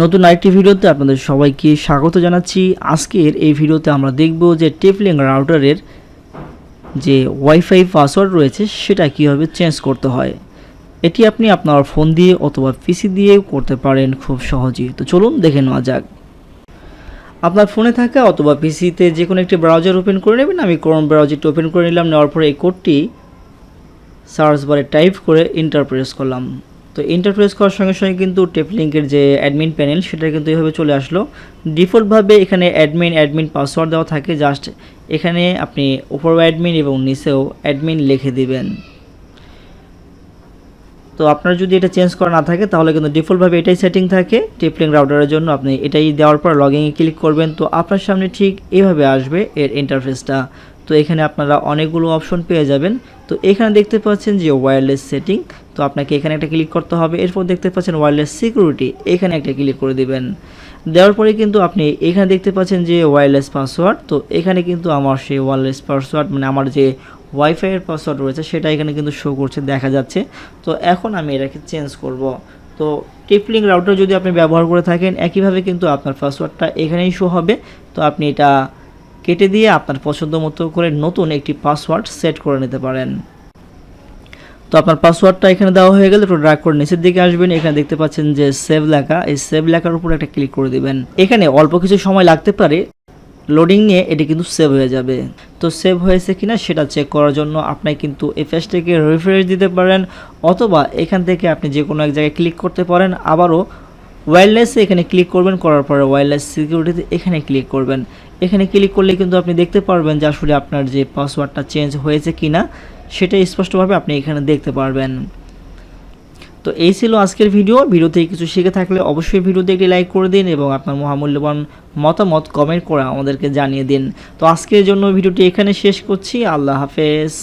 নতুন আরেকটি ভিডিওতে আপনাদের সবাইকে স্বাগত জানাচ্ছি। আজকের এই ভিডিওতে আমরা দেখব যে টেপলিং রাউটারের যে ওয়াইফাই পাসওয়ার্ড রয়েছে, সেটা কীভাবে চেঞ্জ করতে হয়। এটি আপনি আপনার ফোন দিয়ে অথবা পিসি দিয়েও করতে পারেন খুব সহজেই। তো চলুন দেখে নেওয়া যাক। আপনার ফোনে থাকা অথবা পিসিতে যে কোনো একটি ব্রাউজার ওপেন করে নেবেন। আমি ক্রোম ব্রাউজারটি ওপেন করে নিলাম, নেওয়ার পরে এই কোডটি সার্চ বারে টাইপ করে ইন্টারপ্রেস করলাম। তো ইন্টারপ্রেস করার সঙ্গে সঙ্গে কিন্তু টেপলিঙ্কের যে অ্যাডমিন প্যানেল সেটা কিন্তু এভাবে চলে আসলো। ডিফল্টভাবে এখানে অ্যাডমিন অ্যাডমিন পাসওয়ার্ড দেওয়া থাকে জাস্ট এখানে আপনি উপর অ্যাডমিন এবং নিচেও অ্যাডমিন লিখে দিবেন। তো আপনার যদি এটা চেঞ্জ করা না থাকে, তাহলে কিন্তু ডিফল্টভাবে এটাই সেটিং থাকে টেপলিং রাউটারের জন্য আপনি এটাই দেওয়ার পর লগ লগিংয়ে ক্লিক করবেন। তো আপনার সামনে ঠিক এভাবে আসবে এর ইন্টারফেসটা তো এখানে আপনারা অনেকগুলো অপশন পেয়ে যাবেন। তো এখানে দেখতে পাচ্ছেন যে ওয়্যারলেস সেটিং তো আপনাকে এখানে একটা ক্লিক করতে হবে। এরপর দেখতে পাচ্ছেন ওয়্যারলেস সিকিউরিটি এখানে একটা ক্লিক করে দিবেন। দেওয়ার পরে কিন্তু আপনি এখানে দেখতে পাচ্ছেন যে ওয়্যারলেস পাসওয়ার্ড তো এখানে কিন্তু আমার সেই ওয়্যারলেস পাসওয়ার্ড মানে আমার যে ওয়াইফাইয়ের পাসওয়ার্ড রয়েছে, সেটা এখানে কিন্তু শো করছে, দেখা যাচ্ছে। তো এখন আমি এটাকে চেঞ্জ করব। তো টিপলিং রাউটার যদি আপনি ব্যবহার করে থাকেন, একইভাবে কিন্তু আপনার পাসওয়ার্ডটা এখানেই শো হবে। তো আপনি এটা কেটে দিয়ে আপনার পছন্দ মতো করে নতুন একটি পাসওয়ার্ড সেট করে নিতে পারেন। তো আপনার পাসওয়ার্ডটা এখানে দেওয়া হয়ে গেলে একটু ড্রাগ করে নিচের দিকে আসবেন। এখানে দেখতে পাচ্ছেন যে সেভ লেখা। এই সেভ লেখার উপর একটা ক্লিক করে দিবেন। এখানে অল্প কিছু সময় লাগতে পারে। লোডিং নিয়ে এটি কিন্তু সেভ হয়ে যাবে। তো সেভ হয়েছে কিনা সেটা চেক করার জন্য আপনি কিন্তু এই পেজটিকে রিফ্রেশ দিতে পারেন অথবা এখান থেকে আপনি যে কোনো এক জায়গায় ক্লিক করতে পারেন। আবারও ওয়্যারলেসে এখানে ক্লিক করবেন। করার পরে ওয়্যারলেস সিকিউরিটিতে এখানে ক্লিক করবেন। এখানে ক্লিক করলে কিন্তু আপনি দেখতে পারবেন যে আসলে আপনার যে পাসওয়ার্ডটা চেঞ্জ হয়েছে কি না সেটা স্পষ্টভাবে আপনি এখানে দেখতে পারবেন। তো এই ছিল আজকের ভিডিও ভিডিও থেকে কিছু শিখে থাকলে অবশ্যই ভিডিওতে একটি লাইক করে দিন এবং আপনার মহামূল্যবান মতামত কমেন্ট করে আমাদেরকে জানিয়ে দিন। তো আজকের জন্য ভিডিওটি এখানে শেষ করছি। আল্লাহ হাফেজ।